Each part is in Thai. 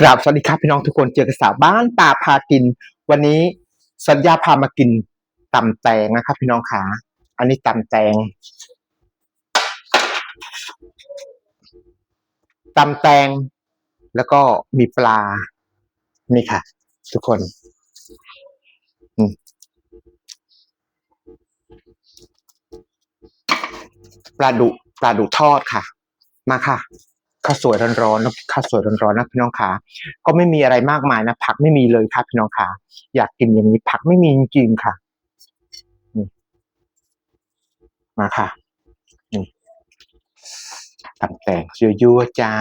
กราบสวัสดีครับพี่น้องทุกคนเจอกับสาวบ้านตาพากิน วันนี้สัญญาพามากินตำแตงนะครับ พี่น้องขาอันนี้ตำแตงตำแตง แล้วก็มีปลา นี่ค่ะ ทุกคนปลาดุปลาดุทอดค่ะ มาค่ะ ข้าวสวยร้อนๆนข้าวสวยร้อนๆนะพี่น้องขาก็ไม่มีอะไรมากมายนะผักไม่มีเลยครับพี่น้องขาอยากกินอย่างนี้ผักไม่มีจริงๆค่ะมาค่ะนี่ตำแต่งยั่วๆจ้า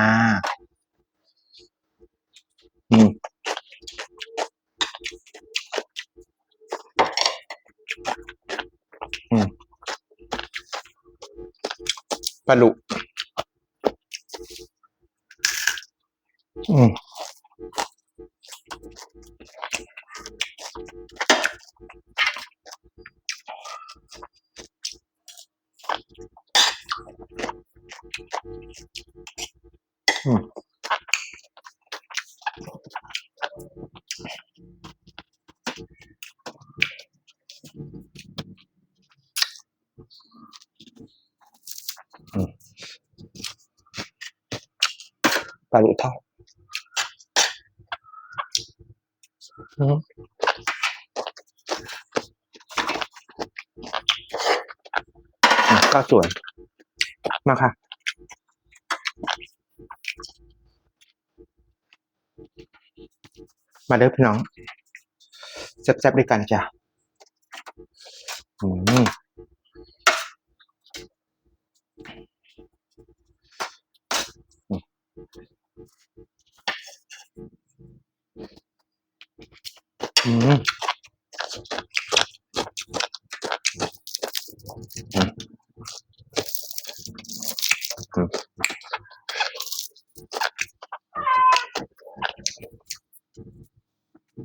อืมอืมปลาดุ 嗯。嗯。嗯。把你套。 ก็สวย มาค่ะ มาเด้อพี่น้องแซ่บๆด้วยกันจ้ะ อืม อืม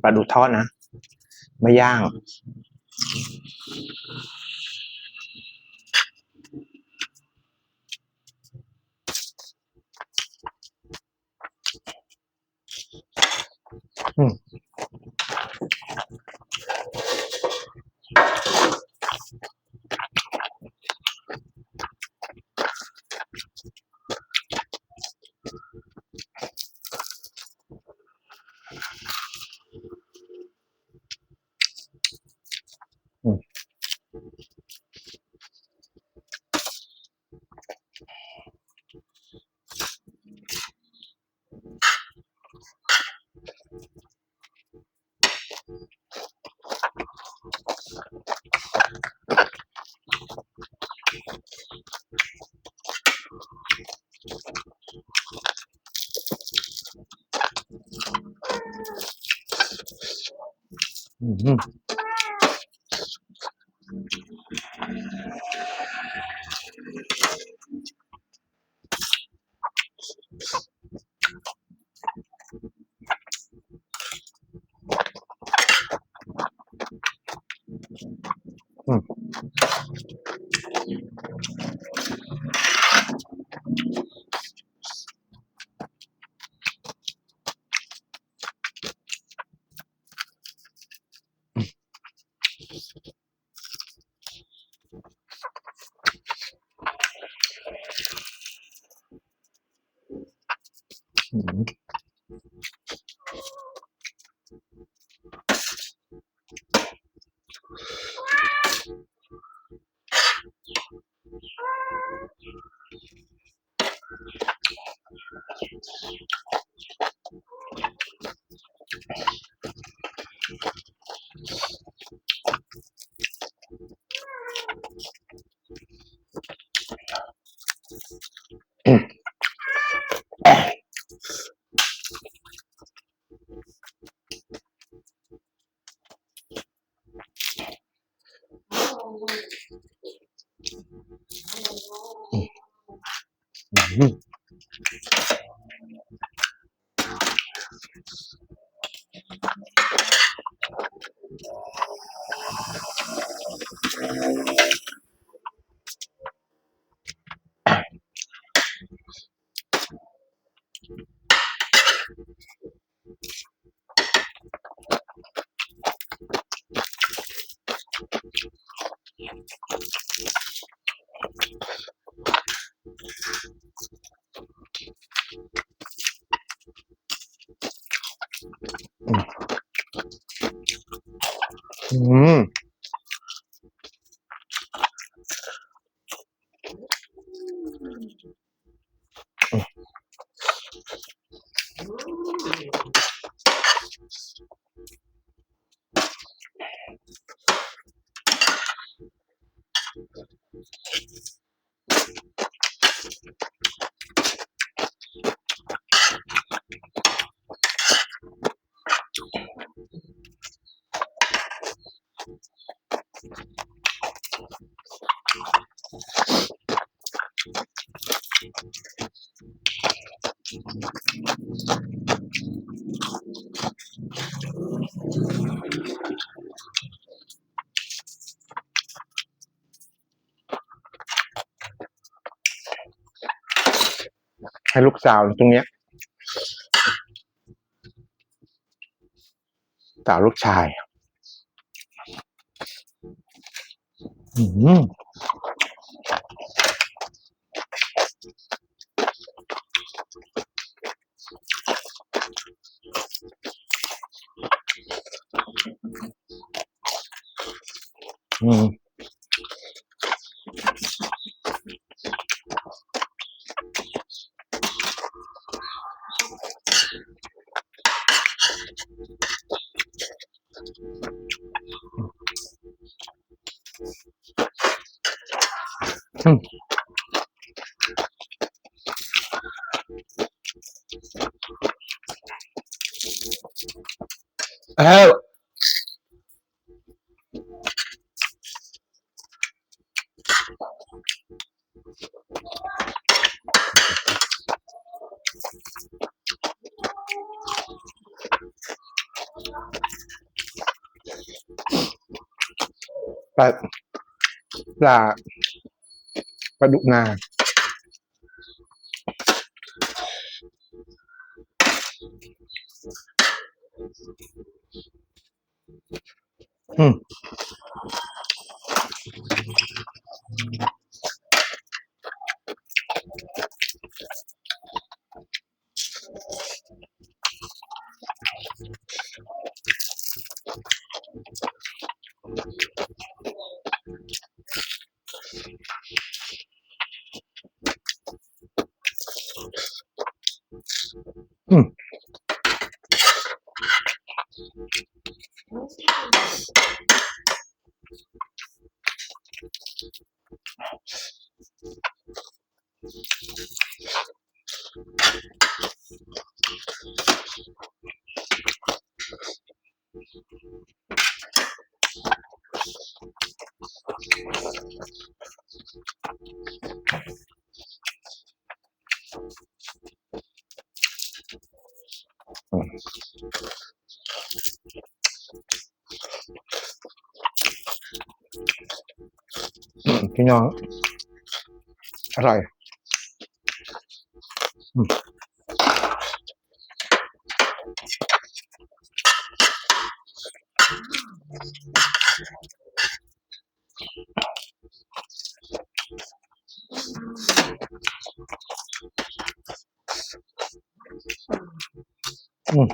ปลาดุกทอดนะ ไม่ย่างอืม 음. 음. 嗯。 ให้ลูกสาวตรงเนี้ยสาวลูกชายอืมอืม hello, Oh. That ปลาดุกนาอืม うん。ม อืมพี่น้อง อร่อย อืม 음.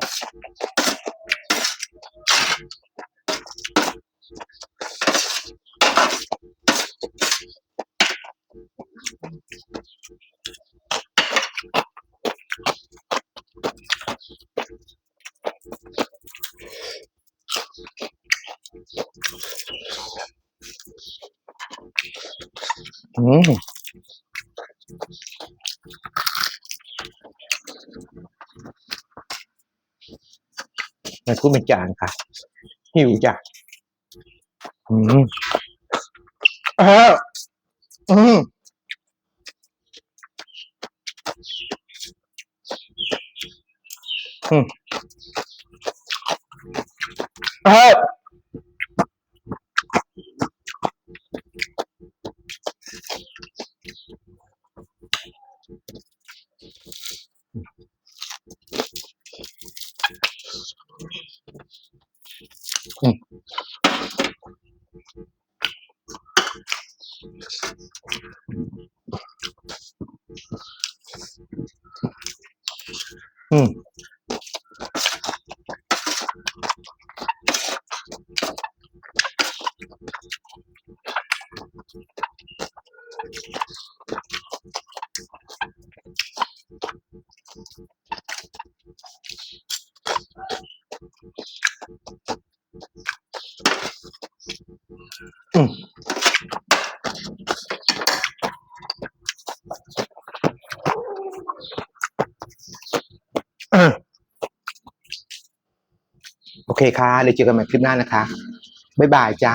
음. มไม่พูดเป็นจานค่ะ หิวจ้ะอืมเอออืม うん。 เคค่ะเดี๋ยวเจอกันใหม่คลิปหน้านะคะ บ๊ายบายจ้า